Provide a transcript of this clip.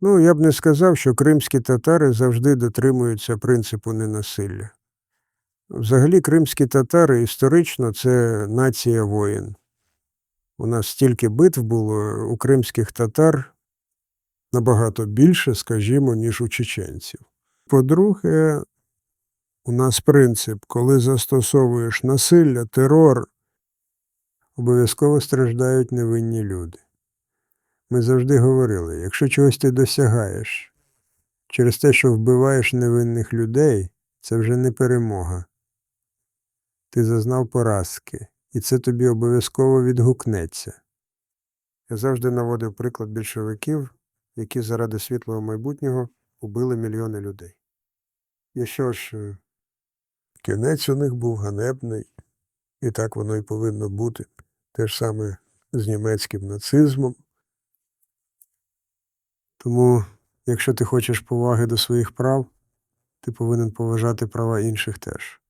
Ну, я б не сказав, що кримські татари завжди дотримуються принципу ненасилля. Взагалі, кримські татари історично це нація воїн. У нас стільки битв було у кримських татар набагато більше, скажімо, ніж у чеченців. По-друге, у нас принцип, коли застосовуєш насилля, терор, обов'язково страждають невинні люди. Ми завжди говорили, якщо чогось ти досягаєш через те, що вбиваєш невинних людей, це вже не перемога. Ти зазнав поразки, і це тобі обов'язково відгукнеться. Я завжди наводив приклад більшовиків, які заради світлого майбутнього убили мільйони людей. І що ж, е, кінець у них був ганебний, і так воно і повинно бути. Те ж саме з німецьким нацизмом. Тому, якщо ти хочеш поваги до своїх прав, ти повинен поважати права інших теж.